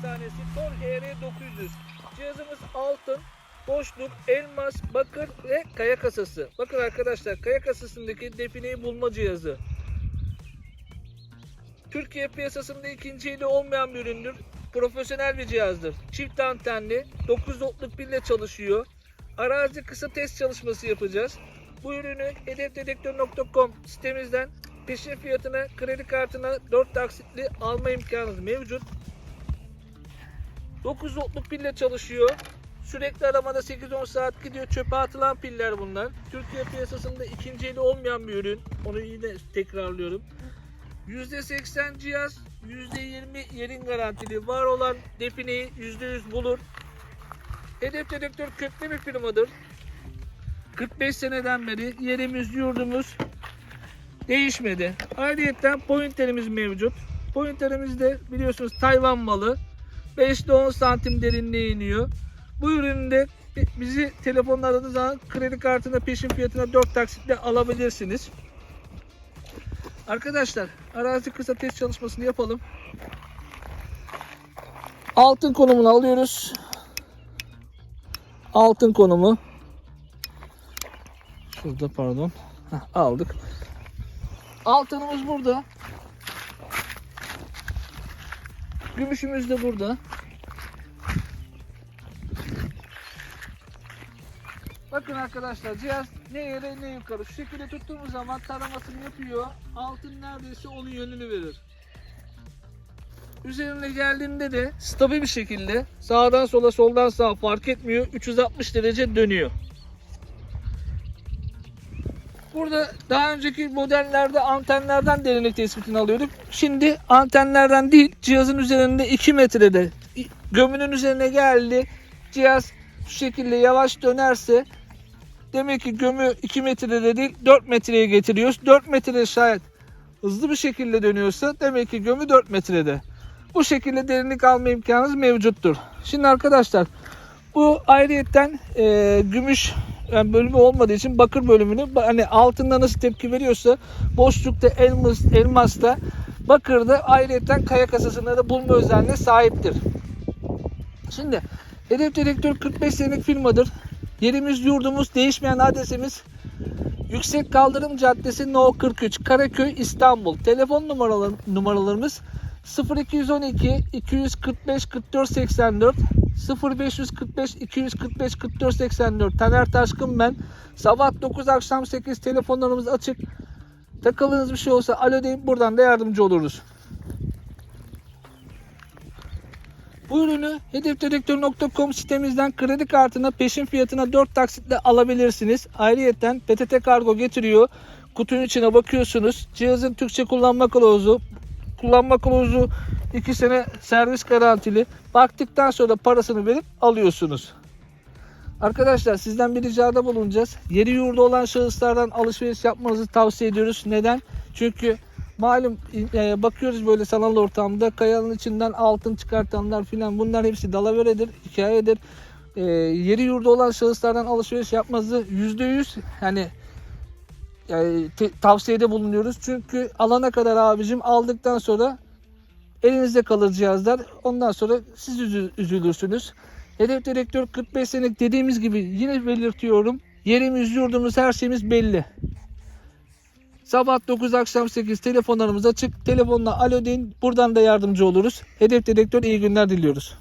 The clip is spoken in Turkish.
efsanesi Tor HR900. Cihazımız altın, boşluk, elmas, bakır ve kaya kasası. Bakın arkadaşlar kaya kasasındaki defineyi bulma cihazı. Türkiye piyasasında ikinci eli olmayan bir üründür. Profesyonel bir cihazdır. Çift antenli, 9 voltluk pille çalışıyor. Arazi kısa test çalışması yapacağız. Bu ürünü hedefdedektör.com sitemizden peşin fiyatına kredi kartına 4 taksitli alma imkanınız mevcut. 9 voltluk pille çalışıyor. Sürekli aramada 8-10 saat gidiyor. Çöpe atılan piller bunlar. Türkiye piyasasında ikinci eli olmayan bir ürün. Onu yine tekrarlıyorum. %80 cihaz, %20 yerin garantili. Var olan defineyi %100 bulur. Hedef dedektör köklü bir firmadır. 45 seneden beri yerimiz, yurdumuz değişmedi. Ayrıca pointerimiz mevcut. Pointerimiz de biliyorsunuz Tayvan malı. 5 ile 10 santim derinliğe iniyor. Bu ürünü de bizi telefonla aradığınız zaman kredi kartına peşin fiyatına 4 taksitle alabilirsiniz. Arkadaşlar arazi kısa test çalışmasını yapalım. Altın konumunu alıyoruz. Altın konumu. Şurada pardon. Heh, aldık. Altınımız burada. Gümüşümüz de burada. Bakın arkadaşlar cihaz ne yere ne yukarı. Şu şekilde tuttuğumuz zaman taramasını yapıyor. Altın neredeyse onun yönünü verir. Üzerine geldiğinde de stabil bir şekilde sağdan sola soldan sağa fark etmiyor. 360 derece dönüyor. Burada daha önceki modellerde antenlerden derinlik tespitini alıyorduk. Şimdi antenlerden değil cihazın üzerinde 2 metrede gömünün üzerine geldi. Cihaz şu şekilde yavaş dönerse demek ki gömü 2 metrede değil 4 metreye getiriyoruz. 4 metrede şayet hızlı bir şekilde dönüyorsa demek ki gömü 4 metrede. Bu şekilde derinlik alma imkanınız mevcuttur. Şimdi arkadaşlar bu ayrıyetten e, gümüş yani bölümü olmadığı için bakır bölümünü hani altında nasıl tepki veriyorsa boşlukta elmas, elmasta bakırda ayrıyetten kaya kasasında da bulma özelliğine sahiptir. Şimdi Hedef Dedektör 45 senelik firmadır. Yerimiz yurdumuz değişmeyen adresimiz Yüksek Kaldırım Caddesi No 43 Karaköy İstanbul. Telefon numaralar, numaralarımız 0212 245 44 84 0545 245 44 84 Taner Taşkın ben. Sabah 9 akşam 8 telefonlarımız açık. Takıldığınız bir şey olsa alo deyip buradan da yardımcı oluruz. Bu ürünü hedefdedektör.com sitemizden kredi kartına peşin fiyatına 4 taksitle alabilirsiniz. Ayrıca PTT kargo getiriyor. Kutunun içine bakıyorsunuz. Cihazın Türkçe kullanma kılavuzu, kullanma kılavuzu 2 sene servis garantili. Baktıktan sonra parasını verip alıyorsunuz. Arkadaşlar sizden bir ricada bulunacağız. Yeri yurdu olan şahıslardan alışveriş yapmanızı tavsiye ediyoruz. Neden? Çünkü malum e, bakıyoruz böyle sanal ortamda kayanın içinden altın çıkartanlar filan bunlar hepsi dalaveredir, hikayedir. E, yeri yurdu olan şahıslardan alışveriş yapmanızı %100 hani yani te- tavsiyede bulunuyoruz. Çünkü alana kadar abicim aldıktan sonra elinizde kalır cihazlar. Ondan sonra siz üzü- üzülürsünüz. Hedef direktör 45 senelik dediğimiz gibi yine belirtiyorum. Yerimiz, yurdumuz, her şeyimiz belli. Sabah 9 akşam 8 telefonlarımız açık. Telefonla alo deyin. Buradan da yardımcı oluruz. Hedef direktör iyi günler diliyoruz.